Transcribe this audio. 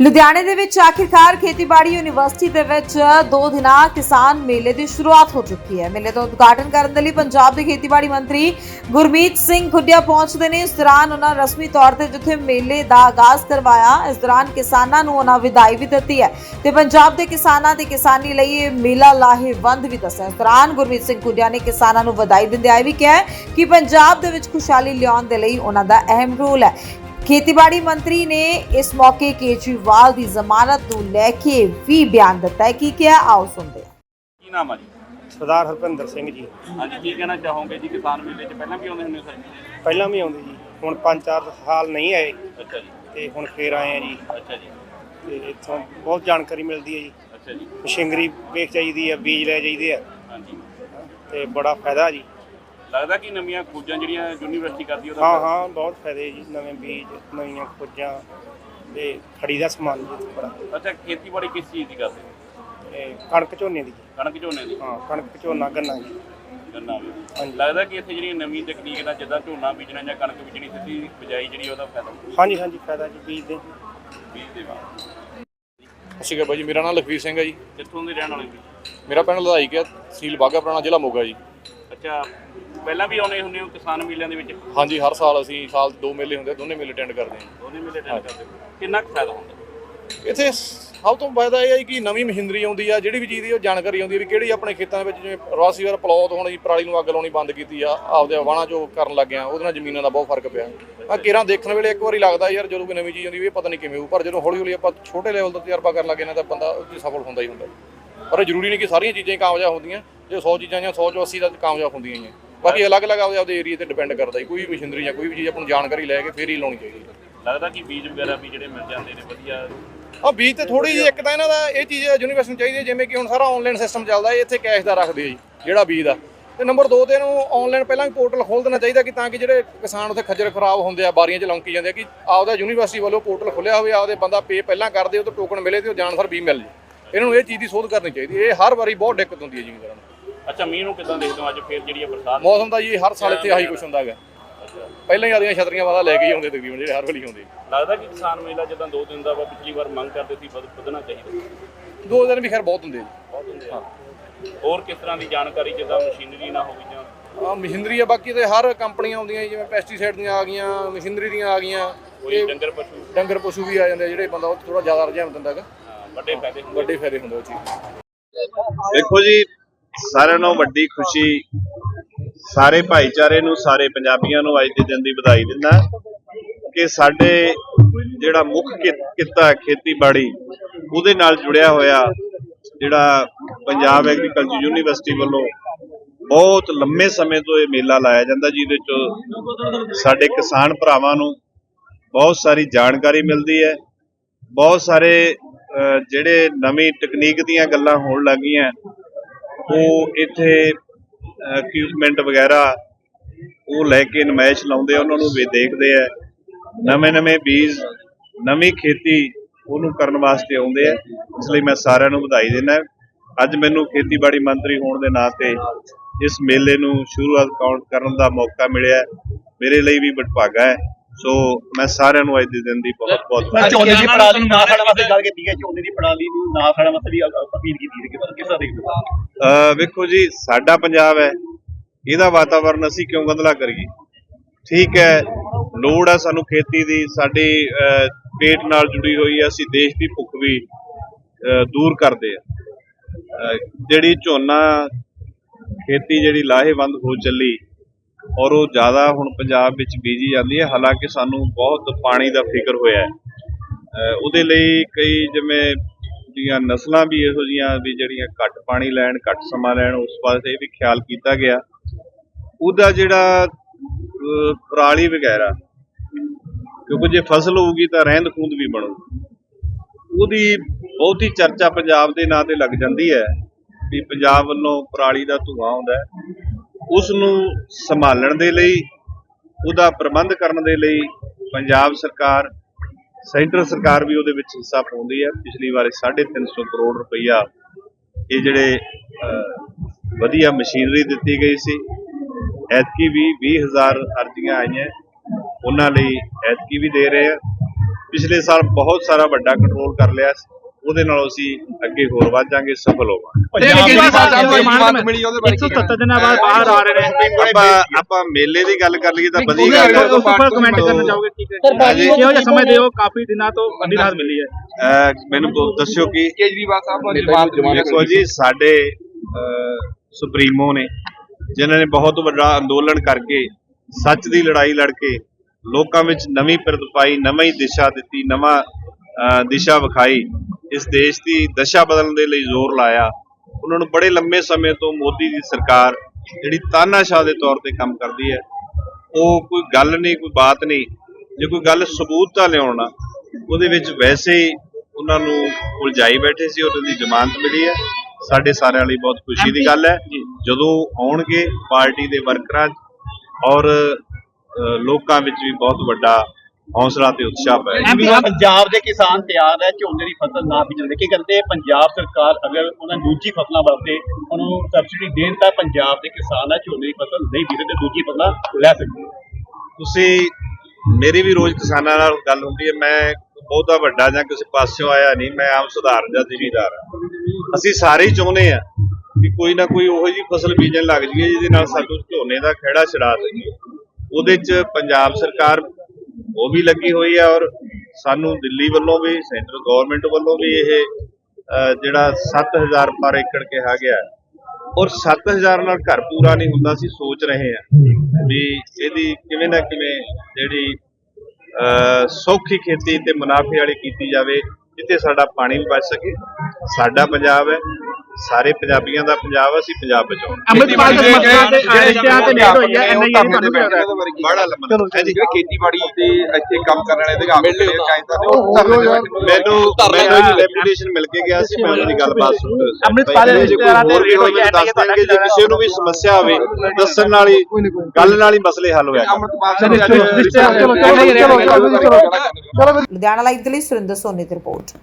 ਲੁਧਿਆਣੇ ਦੇ ਵਿੱਚ ਆਖਿਰਕਾਰ ਖੇਤੀਬਾੜੀ ਯੂਨੀਵਰਸਿਟੀ ਦੇ ਵਿੱਚ ਦੋ ਦਿਨਾਂ ਕਿਸਾਨ ਮੇਲੇ ਦੀ ਸ਼ੁਰੂਆਤ ਹੋ ਚੁੱਕੀ ਹੈ। ਮੇਲੇ ਦਾ ਉਦਘਾਟਨ ਕਰਨ ਦੇ ਲਈ ਪੰਜਾਬ ਦੇ ਖੇਤੀਬਾੜੀ ਮੰਤਰੀ ਗੁਰਮੀਤ ਸਿੰਘ ਖੁੱਡਿਆ ਪਹੁੰਚਦੇ ਨੇ। ਇਸ ਦੌਰਾਨ ਉਹਨਾਂ ਰਸਮੀ ਤੌਰ ਤੇ ਜਿੱਥੇ ਮੇਲੇ ਦਾ ਆਗਾਜ਼ ਕਰਵਾਇਆ, ਇਸ ਦੌਰਾਨ ਕਿਸਾਨਾਂ ਨੂੰ ਉਹਨਾਂ ਵਿਦਾਈ ਵੀ ਦਿੱਤੀ ਹੈ ਤੇ ਪੰਜਾਬ ਦੇ ਕਿਸਾਨਾਂ ਦੀ ਕਿਸਾਨੀ ਲਈ ਇਹ ਮੇਲਾ ਲਾਹੇਵੰਦ ਵੀ ਦੱਸਿਆ। ਇਸ ਦੌਰਾਨ ਗੁਰਮੀਤ ਸਿੰਘ ਖੁੱਡਿਆ ਨੇ ਕਿਸਾਨਾਂ ਨੂੰ ਵਧਾਈ ਦਿੰਦਿਆਂ ਆਏ ਵੀ ਕਿਹਾ ਕਿ ਪੰਜਾਬ ਦੇ ਵਿੱਚ ਖੁਸ਼ਹਾਲੀ ਲਿਆਉਣ ਦੇ ਲਈ ਉਹਨਾਂ ਦਾ ਅਹਿਮ ਰੋਲ ਹੈ। ਖੇਤੀਬਾੜੀ ਮੰਤਰੀ ਨੇ ਇਸ ਮੌਕੇ ਕੇਜਰੀਵਾਲ ਦੀ ਜ਼ਮਾਨਤ ਨੂੰ ਲੈ ਕੇ ਵੀ ਬਿਆਨ ਦਿੱਤਾ ਹੈ। ਕਿ ਕਿਹਾ? ਆਓ ਸੁਣਦੇ ਹਾਂ। ਕੀ ਨਾਮ ਆ ਜੀ? ਸਰਦਾਰ ਹਰਪਿੰਦਰ ਸਿੰਘ ਜੀ। ਹਾਂਜੀ ਕੀ ਕਹਿਣਾ ਚਾਹੋਗੇ ਜੀ? ਕਿਸਾਨ ਮੇਲੇ 'ਚ ਪਹਿਲਾਂ ਵੀ ਆਉਂਦੇ ਹੁੰਦੇ ਸਰ? ਪਹਿਲਾਂ ਵੀ ਆਉਂਦੇ ਜੀ। ਹੁਣ ਪੰਜ ਚਾਰ ਸਾਲ ਨਹੀਂ ਆਏ। ਅੱਛਾ ਜੀ। ਤੇ ਹੁਣ ਫੇਰ ਆਏ ਆ ਜੀ। ਅੱਛਾ ਜੀ। ਤੇ ਇੱਥੋਂ ਬਹੁਤ ਜਾਣਕਾਰੀ ਮਿਲਦੀ ਹੈ ਜੀ। ਅੱਛਾ ਜੀ। ਮਸ਼ੀਨਰੀ ਵੇਖ ਚਾਹੀਦੀ ਹੈ ਬੀਜ ਲੈ ਚਾਹੀਦੇ ਆ। ਹਾਂਜੀ। ਤੇ ਬੜਾ ਫਾਇਦਾ ਜੀ। ਲੱਗਦਾ ਕਿ ਨਵੀਆਂ ਖੋਜਾਂ ਜਿਹੜੀਆਂ ਯੂਨੀਵਰਸਿਟੀ ਕਰਦੀ ਉਹਦਾ ਹਾਂ ਹਾਂ ਬਹੁਤ ਫਾਇਦੇ ਜੀ ਨਵੇਂ ਬੀਜ ਨਵੀਆਂ ਖੋਜਾਂ ਤੇ ਖੜੀ ਦਾ ਸਮਾਨ ਜੀ। ਬੜਾ ਅੱਛਾ ਖੇਤੀਬਾੜੀ ਕਿਸ ਚੀਜ਼ ਦੀ ਕਰਦੇ? ਹੋ? ਤੇ ਕਣਕ ਝੋਨੇ ਦੀ ਜੀ। ਕਣਕ ਝੋਨੇ ਦੀ? ਹਾਂ ਕਣਕ ਝੋਨਾ ਗੰਨਾ ਜੀ। ਗੰਨਾ ਵੀ। ਲੱਗਦਾ ਕਿ ਇੱਥੇ ਜਿਹੜੀ ਨਵੀਂ ਤਕਨੀਕ ਨਾਲ ਜਿੱਦਾਂ ਝੋਨਾ ਬੀਜਣਾ ਜਾਂ ਕਣਕ ਬੀਜਣੀ ਸਿੱਧੀ ਬਿਜਾਈ ਜਿਹੜੀ ਉਹਦਾ ਫਾਇਦਾ? ਹਾਂਜੀ ਹਾਂਜੀ ਫਾਇਦਾ ਜੀ ਬੀਜ ਦੇ। ਬੀਜ ਦੇ ਬਾਅਦ ਸਤਿ ਸ਼੍ਰੀ ਅਕਾਲ ਬਾਈ ਜੀ ਮੇਰਾ ਨਾਮ ਲਖਵੀਰ ਸਿੰਘ ਹੈ ਜੀ। ਕਿੱਥੋਂ ਦੇ ਰਹਿਣ ਵਾਲੇ ਜੀ ਮੇਰਾ ਪਿੰਡ ਲਧਾਈ ਕੇ ਤਹਿਸੀਲ ਬਾਗਾ ਪੁਰਾਣਾ ਜ਼ਿਲ੍ਹਾ ਮੋਗਾ ਜੀ। ਅੱਛਾ ਪਹਿਲਾਂ ਵੀ ਆਉਣੇ ਹੁੰਦੇ ਹੋ ਕਿਸਾਨ ਮੇਲਿਆਂ ਦੇ ਵਿੱਚ? ਹਾਂਜੀ ਹਰ ਸਾਲ ਅਸੀਂ ਸਾਲ 'ਚ ਦੋ ਮੇਲੇ ਹੁੰਦੇ ਆ, ਦੋਨੇ ਮੇਲੇ ਅਟੈਂਡ ਕਰਦੇ ਹਾਂ। ਦੋਨੇ ਮੇਲੇ ਅਟੈਂਡ ਕਰਦੇ ਹੋ। ਕਿੰਨਾ ਕੁ ਫਾਇਦਾ ਹੁੰਦਾ? ਇੱਥੇ ਸਭ ਤੋਂ ਫਾਇਦਾ ਇਹ ਹੈ ਕਿ ਨਵੀਂ ਮਸ਼ੀਨਰੀ ਆਉਂਦੀ ਆ ਜਿਹੜੀ ਵੀ ਚੀਜ਼ ਦੀ ਉਹ ਜਾਣਕਾਰੀ ਆਉਂਦੀ ਆ ਵੀ ਕਿਹੜੀ ਆਪਣੇ ਖੇਤਾਂ ਦੇ ਵਿੱਚ ਜਿਵੇਂ ਰਵਾਸੀ ਵਾਰ ਪਲੌਤ ਹੋਣ ਜੀ ਪਰਾਲੀ ਨੂੰ ਅੱਗ ਲਾਉਣੀ ਬੰਦ ਕੀਤੀ ਆ ਆਪਦੇ ਵਾਹਣਾ ਜੋ ਕਰਨ ਲੱਗ ਗਿਆ ਉਹਦੇ ਨਾਲ ਜ਼ਮੀਨਾਂ ਦਾ ਬਹੁਤ ਫ਼ਰਕ ਪਿਆ। ਆ ਕੇਰਾਂ ਦੇਖਣ ਵੇਲੇ ਇੱਕ ਵਾਰੀ ਲੱਗਦਾ ਯਾਰ ਜਦੋਂ ਕੋਈ ਨਵੀਂ ਚੀਜ਼ ਆਉਂਦੀ ਵੀ ਇਹ ਪਤਾ ਨਹੀਂ ਕਿਵੇਂ ਹੋਊ ਪਰ ਜਦੋਂ ਹੌਲੀ ਹੌਲੀ ਆਪਾਂ ਛੋਟੇ ਲੈਵਲ ਦਾ ਤਜਰਬਾ ਕਰਨ ਲੱਗੇ ਨਾ ਤਾਂ ਬੰਦਾ ਉਹ 'ਚ ਸਫਲ ਹੁੰਦਾ ਹੀ ਹੁੰਦਾ। ਪਰ ਇਹ ਜ਼ਰੂਰੀ ਨਹੀਂ ਕਿ ਸਾਰੀਆਂ ਚੀਜ਼ਾਂ ਹੀ ਕਾਮਯਾਬ ਹੁੰਦੀਆਂ। ਜੇ 100 ਚੀਜ਼ਾਂ ਜਾਂ 100 ਚੋਂ 80 ਦਾ ਕਾਮਯਾਬ ਹੁੰਦੀਆਂ ਆ। ਬਾਕੀ ਅਲੱਗ-ਅਲੱਗ ਆਪਦੇ ਆਪਦੇ ਏਰੀਆ ਤੇ ਡਿਪੈਂਡ ਕਰਦਾ ਜੀ ਕੋਈ ਵੀ ਮਸ਼ੀਨਰੀ ਜਾਂ ਕੋਈ ਵੀ ਚੀਜ਼ ਆਪਾਂ ਨੂੰ ਜਾਣਕਾਰੀ ਲੈ ਕੇ ਫੇਰ ਹੀ ਲਾਉਣੀ ਚਾਹੀਦੀ ਲੱਗਦਾ ਕਿ ਬੀਜ ਵਗੈਰਾ ਵੀ ਜਿਹੜੇ ਮਿਲ ਜਾਂਦੇ ਨੇ ਵਧੀਆ ਆ ਬੀਜ ਤੇ ਥੋੜੀ ਜਿਹੀ ਇੱਕ ਤਾਂ ਇਹਨਾਂ ਦਾ ਇਹ ਚੀਜ਼ ਯੂਨੀਵਰਸਿਟੀ ਨੂੰ ਚਾਹੀਦੀ ਹੈ ਜਿਵੇਂ ਕਿ ਹੁਣ ਸਾਰਾ ਆਨਲਾਈਨ ਸਿਸਟਮ ਚੱਲਦਾ ਹੈ ਇੱਥੇ ਕੈਸ਼ ਦਾ ਰੱਖਦੇ ਆ ਜੀ ਜਿਹੜਾ ਬੀਜ ਦਾ ਤੇ ਨੰਬਰ 2 ਤੇ ਇਹਨੂੰ ਆਨਲਾਈਨ ਪਹਿਲਾਂ ਪੋਰਟਲ ਖੋਲ ਦੇਣਾ ਚਾਹੀਦਾ ਕਿ ਤਾਂ ਕਿ ਜਿਹੜੇ ਕਿਸਾਨ ਉੱਥੇ ਖੱਜਰ ਖਰਾਬ ਹੁੰਦੇ ਆ ਬਾਰੀਆਂ 'ਚ ਲੰਕੀ ਜਾਂਦੇ ਆ ਕਿ ਆਪਦਾ ਯੂਨੀਵਰਸਿਟੀ ਵੱਲੋਂ ਪੋਰਟਲ ਖੁੱਲਿਆ ਹੋਵੇ ਆਪਦੇ ਬੰਦਾ ਪੇ ਪਹਿਲਾਂ ਕਰਦੇ ਉਹ ਤੇ ਟੋਕਨ ਮਿਲੇ ਤੇ ਉਹ ਜਾਣਸਰ ਵੀ ਮਿਲ ਜੇ। ਇਹਨਾਂ ਨੂੰ ਇਹ ਚੀਜ਼ ਦੀ ਸੋਧ ਕਰਨੀ ਚਾਹੀਦੀ ਇਹ ਹਰ ਵਾਰੀ ਬਹੁਤ ਦਿੱਕਤ ਹੁੰਦੀ ਹੈ ਜ਼ਿਮੀਂਦਾਰਾਂ ਨੂੰ। ਅੱਛਾ ਮੀਂਹ ਨੂੰ ਕਿਦਾਂ ਦੇਖਦੇ ਹੋ ਅੱਜ ਫੇਰ ਜਿਹੜੀ ਬਰਸਾਤ? ਮੌਸਮ ਦਾ ਜੀ ਹਰ ਸਾਲ ਇੱਥੇ ਆਹੀ ਕੁਛ ਹੁੰਦਾ ਹੈਗਾ ਪਹਿਲਾਂ ਹੀ ਆਦੀਆਂ ਛਤਰੀਆਂ ਵਾਲਾ ਲੈ ਕੇ ਹੀ ਆਉਂਦੇ ਤਕਰੀਬਨ ਜਿਹੜੇ ਹਰ ਵਾਰੀ ਆਉਂਦੇ। ਲੱਗਦਾ ਕਿ ਕਿਸਾਨ ਮੇਲਾ ਜਦੋਂ ਦੋ ਦਿਨ ਦਾ ਵਾ ਪਿਛਲੀ ਵਾਰ ਮੰਗ ਕਰਦੇ ਸੀ ਵਧ- ਵਧਣਾ ਚਾਹੀਦਾ। ਦੋ ਦਿਨ ਵੀ ਖੈਰ ਬਹੁਤ ਹੁੰਦੇ ਜੀ। ਬਹੁਤ ਹੁੰਦੇ ਆ। ਹੋਰ ਕਿਸ ਤਰ੍ਹਾਂ ਦੀ ਜਾਣਕਾਰੀ ਜਿੱਦਾਂ ਮਸ਼ੀਨਰੀ ਨਾ ਹੋਵੇ ਜਾਂ? ਆ ਮਸ਼ੀਨਰੀ ਆ ਬਾਕੀ ਤੇ ਹਰ ਕੰਪਨੀਆਂ ਆਉਂਦੀਆਂ ਜਿਵੇਂ ਪੈਸਟੀਸਾਈਡ ਦੀਆਂ ਆ ਗਈਆਂ ਮਸ਼ੀਨਰੀ ਦੀਆਂ ਆ ਗਈਆਂ ਕੋਈ ਡੰਗਰ ਪਸ਼ੂ? ਡੰਗਰ ਪਸ਼ੂ ਵੀ ਆ ਜਾਂਦੇ ਜਿਹੜੇ ਬੰਦਾ ਉਹ ਥੋੜਾ ਜ਼ਿਆਦਾ ਰੁਝਾਨ ਦਿੰਦਾ ਹੈਗਾ। ਹਾਂ, ਵੱਡੇ ਫਾਇਦੇ ਵੱਡੇ ਫਾਇਦੇ ਹੁੰਦੇ ਉਹ ਚੀਜ਼। ਦੇਖੋ ਜੀ ਸਾਰਿਆਂ ਨੂੰ ਵੱਡੀ ਖੁਸ਼ੀ ਸਾਰੇ ਭਾਈਚਾਰੇ ਨੂੰ, ਸਾਰੇ ਪੰਜਾਬੀਆਂ ਨੂੰ ਅੱਜ ਦੇ ਦਿਨ ਦੀ ਵਧਾਈ ਦਿੰਦਾ ਕਿ ਸਾਡੇ ਜਿਹੜਾ ਮੁੱਖ ਕਿ- ਕਿੱਤਾ ਹੈ, ਖੇਤੀਬਾੜੀ, ਉਹਦੇ ਨਾਲ ਜੁੜਿਆ ਹੋਇਆ ਜਿਹੜਾ ਪੰਜਾਬ ਐਗਰੀਕਲਚਰ ਯੂਨੀਵਰਸਿਟੀ ਵੱਲੋਂ ਬਹੁਤ ਲੰਮੇ ਸਮੇਂ ਤੋਂ ਇਹ ਮੇਲਾ ਲਾਇਆ ਜਾਂਦਾ, ਜਿਹਦੇ ਚ ਸਾਡੇ ਕਿਸਾਨ ਭਰਾਵਾਂ ਨੂੰ ਬਹੁਤ ਸਾਰੀ ਜਾਣਕਾਰੀ ਮਿਲਦੀ ਹੈ, ਬਹੁਤ ਸਾਰੇ ਜਿਹੜੇ ਨਵੀਂ ਤਕਨੀਕ ਦੀਆਂ ਗੱਲਾਂ ਹੋਣ ਲੱਗੀਆਂ ਉਹ ਇੱਥੇ ਇਕਵਿਪਮੈਂਟ ਵਗੈਰਾ ਉਹ ਲੈ ਕੇ ਨਮਾਇਸ਼ ਲਾਉਂਦੇ ਆ, ਉਹਨਾਂ ਨੂੰ ਵੀ ਦੇਖਦੇ ਆ। ਨਵੇਂ ਨਵੇਂ ਬੀਜ, ਨਵੀਂ ਖੇਤੀ ਉਹਨੂੰ ਕਰਨ ਵਾਸਤੇ ਆਉਂਦੇ ਆ। ਇਸ ਲਈ ਮੈਂ ਸਾਰਿਆਂ ਨੂੰ ਵਧਾਈ ਦਿੰਦਾ ਅੱਜ ਮੈਨੂੰ ਖੇਤੀਬਾੜੀ ਮੰਤਰੀ ਹੋਣ ਦੇ ਨਾਤੇ ਇਸ ਮੇਲੇ ਨੂੰ ਸ਼ੁਰੂਆਤ ਕਾਊਂਟ ਕਰਨ ਦਾ ਮੌਕਾ ਮਿਲਿਆ, ਮੇਰੇ ਲਈ ਵੀ ਬਟਭਾਗਾ ਹੈ। ਸੋ ਮੈਂ ਸਾਰਿਆਂ ਨੂੰ ਅੱਜ ਦੇ ਦਿਨ ਦੀ ਬਹੁਤ ਬਹੁਤ ਝੋਨੇ ਦੀ ਪੜਾਲੀ ਨੂੰ ਨਾ ਖਾਣ ਵਾਸਤੇ ਗੱਲ ਕੀਤੀ ਹੈ ਝੋਨੇ ਦੀ ਪੜਾਲੀ ਨੂੰ ਨਾ ਖਾਣ ਵਾਸਤੇ ਵੀ ਅਪੀਲ ਕੀਤੀ ਹੈ ਕਿ ਕਿਸ ਦੇਖਦੇ ਹੋ ਅਹ ਵੇਖੋ ਜੀ ਸਾਡਾ ਪੰਜਾਬ ਹੈ। ਇਹਦਾ ਵਾਤਾਵਰਨ ਅਸੀਂ ਕਿਉਂ ਗੰਦਲਾ ਕਰੀਏ ਠੀਕ ਹੈ ਲੋੜ ਹੈ ਸਾਨੂੰ ਖੇਤੀ ਦੀ ਸਾਡੀ ਪੇਟ ਨਾਲ ਜੁੜੀ ਹੋਈ ਹੈ ਅਸੀਂ ਦੇਸ਼ ਦੀ ਭੁੱਖ ਵੀ ਦੂਰ ਕਰਦੇ ਆ ਜਿਹੜੀ ਝੋਨਾ ਖੇਤੀ ਜਿਹੜੀ ਲਾਹੇਵੰਦ ਹੋ ਚੱਲੀ ਔਰ ਉਹ ਜ਼ਿਆਦਾ ਹੁਣ ਪੰਜਾਬ ਵਿੱਚ ਬੀਜੀ ਜਾਂਦੀ ਹੈ, ਹਾਲਾਂਕਿ ਸਾਨੂੰ ਬਹੁਤ ਪਾਣੀ ਦਾ ਫਿਕਰ ਹੋਇਆ ਹੈ। ਉਹਦੇ ਲਈ ਕਈ ਜਿਵੇਂ ਦੀਆਂ ਨਸਲਾਂ ਵੀ ਇਹੋ ਜੀਆਂ ਵੀ ਜਿਹੜੀਆਂ ਘੱਟ ਪਾਣੀ ਲੈਣ, ਘੱਟ ਸਮਾਂ ਲੈਣ, ਉਸ ਪਾਸੇ ਵੀ ਖਿਆਲ ਕੀਤਾ ਗਿਆ। ਉਹਦਾ ਜਿਹੜਾ ਪਰਾਲੀ ਵਗੈਰਾ, ਕਿਉਂਕਿ ਜੇ ਫਸਲ ਹੋਊਗੀ ਤਾਂ ਰਹਿੰਦ ਖੂੰਦ ਵੀ ਬਣੂ। ਉਹਦੀ ਬਹੁਤੀ ਚਰਚਾ ਪੰਜਾਬ ਦੇ ਨਾਂ ਤੇ ਲੱਗ ਜਾਂਦੀ ਹੈ ਵੀ ਪੰਜਾਬ ਵੱਲੋਂ ਪਰਾਲੀ ਦਾ ਧੂਆਂ ਆਉਂਦਾ ਉਸ ਨੂੰ ਸੰਭਾਲਣ ਦੇ ਲਈ, ਉਹਦਾ ਪ੍ਰਬੰਧ ਕਰਨ ਦੇ ਲਈ ਪੰਜਾਬ ਸਰਕਾਰ, ਸੈਂਟਰ ਸਰਕਾਰ ਵੀ ਉਹਦੇ ਵਿੱਚ ਹਿੱਸਾ ਪਾਉਂਦੀ ਹੈ। ਪਿਛਲੀ ਵਾਰ 350 ਕਰੋੜ ਰੁਪਈਆ ਇਹ ਜਿਹੜੇ ਵਧੀਆ ਮਸ਼ੀਨਰੀ ਦਿੱਤੀ ਗਈ ਸੀ। ਐਤਕੀ ਵੀ 20000 ਅਰਜ਼ੀਆਂ ਆਈਆਂ। ਉਹਨਾਂ ਲਈ ਐਤਕੀ ਵੀ ਦੇ ਰਹੇ ਆ। ਪਿਛਲੇ ਸਾਲ ਬਹੁਤ ਸਾਰਾ ਵੱਡਾ ਕੰਟਰੋਲ ਕਰ ਲਿਆ ਸੀ। ਉਹਦੇ ਨਾਲ ਅਸੀਂ ਅੱਗੇ ਹੋਰ ਵੱਧ ਜਾਾਂਗੇ ਸਫਲ ਹੋਵਾਂਗੇ। ਦਿਨਾਂ ਬਾਅਦ ਬਾਹਰ ਆ ਰਹੇ ਨੇ। ਆਪਾਂ ਆਪਾਂ ਮੇਲੇ ਦੀ ਗੱਲ ਕਰ ਲਈਏ ਤਾਂ ਵਧੀਆ ਗੱਲ ਹੈ। ਉਸ ਉੱਪਰ ਕਮੈਂਟ ਕਰਨਾ ਚਾਹੋਗੇ ਠੀਕ ਹੈ। ਹਾਂਜੀ। ਕਿਹੋ ਜਿਹਾ ਸਮਝ ਦਿਓ? ਕਾਫੀ ਦਿਨਾਂ ਤੋਂ ਬੰਦੀ ਰਾਤ ਮਿਲੀ ਹੈ। ਅਹ ਮੈਨੂੰ ਬ- ਦੱਸਿਓ ਕਿ ਕੇਜਰੀਵਾਲ ਸਾਹਿਬ ਨੂੰ ਦੇਖੋ ਜੀ ਸਾਡੇ ਸੁਪਰੀਮੋ ਨੇ ਜਿਨ੍ਹਾਂ ਨੇ ਬਹੁਤ ਵੱਡਾ ਅੰਦੋਲਨ ਕਰਕੇ ਸੱਚ ਦੀ ਲੜਾਈ ਲੜ ਕੇ ਲੋਕਾਂ ਵਿੱਚ ਨਵੀਂ ਪ੍ਰਤਪਾਈ ਨਵੀਂ ਦਿਸ਼ਾ ਦਿੱਤੀ ਨਵਾਂ ਦਿਸ਼ਾ ਵਿਖਾਈ। ਇਸ ਦੇਸ਼ ਦੀ ਦਸ਼ਾ ਬਦਲਣ ਦੇ ਲਈ ਜ਼ੋਰ ਲਾਇਆ। ਉਹਨਾਂ ਨੂੰ ਬੜੇ ਲੰਮੇ ਸਮੇਂ ਤੋਂ ਮੋਦੀ ਦੀ ਸਰਕਾਰ ਜਿਹੜੀ ਤਾਨਾਸ਼ਾਹ ਦੇ ਤੌਰ ਤੇ ਕੰਮ ਕਰਦੀ ਹੈ ਉਹ ਕੋਈ ਗੱਲ ਨਹੀਂ ਕੋਈ ਬਾਤ ਨਹੀਂ। ਜੇ ਕੋਈ ਗੱਲ ਸਬੂਤ ਲਿਆਉਣਾ ਉਹਦੇ ਵਿੱਚ ਵੈਸੇ ਹੀ ਉਹਨਾਂ ਨੂੰ ਉਲਝਾਈ ਬੈਠੇ ਸੀ ਉਹਨਾਂ ਦੀ ਜ਼ਮਾਨਤ ਮਿਲੀ ਹੈ। ਸਾਡੇ ਸਾਰਿਆਂ ਲਈ ਬਹੁਤ ਖੁਸ਼ੀ ਦੀ ਗੱਲ ਹੈ। ਜਦੋਂ ਆਉਣਗੇ ਪਾਰਟੀ ਦੇ ਵਰਕਰਾਂ ਔਰ ਲੋਕਾਂ ਵਿੱਚ ਵੀ ਬਹੁਤ ਵੱਡਾ ਹੌਸਲਾ ਤੇ ਉਤਸ਼ਾਹ ਪਾਇਆ ਪੰਜਾਬ ਦੇ ਕਿਸਾਨ ਤਿਆਰ ਹੈ ਝੋਨੇ ਦੀ ਫਸਲ ਨਾ ਬੀਜਣ ਦੇ। ਕੀ ਕਹਿੰਦੇ ਪੰਜਾਬ ਸਰਕਾਰ ਅਗਰ ਉਹਨਾਂ ਦੂਜੀ ਫਸਲਾਂ ਵਾਸਤੇ ਉਹਨਾਂ ਨੂੰ ਸਬਸਿਡੀ ਦੇਣ ਤਾਂ ਪੰਜਾਬ ਦੇ ਕਿਸਾਨ ਹੈ ਝੋਨੇ ਦੀ ਫਸਲ ਨਹੀਂ ਬੀਜਦੇ ਤੇ ਦੂਜੀ ਫਸਲਾਂ ਲੈ ਸਕਦੇ ਤੁਸੀਂ ਮੇਰੀ ਵੀ ਰੋਜ਼ ਕਿਸਾਨਾਂ ਨਾਲ ਗੱਲ ਹੁੰਦੀ ਹੈ ਮੈਂ ਬਹੁਤਾ ਵੱਡਾ ਜਾਂ ਕਿਸੇ ਪਾਸਿਓਂ ਆਇਆ ਨਹੀਂ ਮੈਂ ਆਮ ਸੁਧਾਰਨ ਦਾ ਜ਼ਿਮੀਦਾਰ ਹਾਂ। ਅਸੀਂ ਸਾਰੇ ਚਾਹੁੰਦੇ ਆ ਕਿ ਕੋਈ ਨਾ ਕੋਈ ਉਹੋ ਜਿਹੀ ਫਸਲ ਬੀਜਣ ਲੱਗ ਜਾਈਏ ਜਿਹਦੇ ਨਾਲ ਸਾਨੂੰ ਝੋਨੇ ਦਾ ਖਹਿੜਾ ਛਡਾ ਸਕੀਏ ਉਹਦੇ 'ਚ ਪੰਜਾਬ ਸਰਕਾਰ ਉਹ ਵੀ ਲੱਗੀ ਹੋਈ ਹੈ ਔਰ ਸਾਨੂੰ ਦਿੱਲੀ ਵੱਲੋਂ ਵੀ ਸੈਂਟਰਲ ਗਵਰਨਮੈਂਟ ਵੱਲੋਂ ਵੀ ਇਹ ਅਹ, ਜਿਹੜਾ 7000 ਪਰ ਏਕੜ ਕਿਹਾ ਗਿਆ। ਹੈ ਔਰ 7000 ਨਾਲ ਘਰ ਪੂਰਾ ਨਹੀਂ ਹੁੰਦਾ ਸੀ ਸੋਚ ਰਹੇ ਆ ਵੀ ਇਹਦੀ ਕਿਵੇਂ ਨਾ ਕਿਵੇਂ ਜਿਹੜੀ ਸੌਖੀ ਖੇਤੀ ਤੇ ਮੁਨਾਫੇ ਵਾਲੀ ਕੀਤੀ ਜਾਵੇ ਜਿੱਥੇ ਸਾਡਾ ਪਾਣੀ ਵੀ ਬਚ ਸਕੇ ਸਾਡਾ ਪੰਜਾਬ ਹੈ ਸਾਰੇ ਪੰਜਾਬੀਆਂ ਦਾ ਪੰਜਾਬ ਅਸੀਂ ਪੰਜਾਬ ਬਚਾਉਣਾ ਅੰਮ੍ਰਿਤਪਾਲ ਦੇ ਮਸਲਾ ਤੇ ਰਿਸ਼ਤਿਆਂ ਤੇ ਮੇਲ ਹੋਈ ਹੈ ਐਨਆਈਏ ਨੇ ਤੁਹਾਨੂੰ ਵੀ ਪਤਾ ਹੈ ਬੜਾ ਲੰਮਾ ਹੈ ਜੀ ਖੇਤੀਬਾੜੀ ਤੇ ਇੱਥੇ ਕੰਮ ਕਰਨ ਵਾਲੇ ਅਧਿਕਾਰ ਮਿਲਦੇ ਚਾਹੀਦਾ ਨੇ ਉਹ ਧਰਨੇ ਦੇ ਵਿੱਚ ਮੈਨੂੰ ਮੈਨੂੰ ਡੈਪੂਟੇਸ਼ਨ ਮਿਲ ਕੇ ਗਿਆ ਸੀ ਮੈਂ ਉਹਨਾਂ ਦੀ ਗੱਲਬਾਤ ਸੁਣ ਕੇ ਅੰਮ੍ਰਿਤਪਾਲ ਦੇ ਜੇ ਕੋਈ ਰਿਸ਼ਤੇਦਾਰਾਂ ਹੋਰ ਦੇ ਵੀ ਹੋਈ ਹੋਵੇ ਹੈ, ਦੱਸ ਦੇਣਗੇ ਜੇ ਕਿਸੇ ਨੂੰ ਵੀ ਸਮੱਸਿਆ ਹੋਵੇ ਦੱਸਣ ਨਾਲ ਹੀ ਗੱਲ ਨਾਲ ਹੀ ਮਸਲੇ ਹੱਲ ਹੋਇਆ ਕਰਦੇ। ਅੰਮ੍ਰਿਤਪਾਲ ਸਿੰਘ ਰਿਸ਼ਤੇਦਾਰ ਚਲੋ ਚਲੋ ਚਲੋ ਲੁਧਿਆਣਾ ਲਾਈਵ ਦੇ ਲਈ ਸੁਰਿੰਦਰ ਸੋਨੀ ਦੀ ਰਿਪੋਰਟ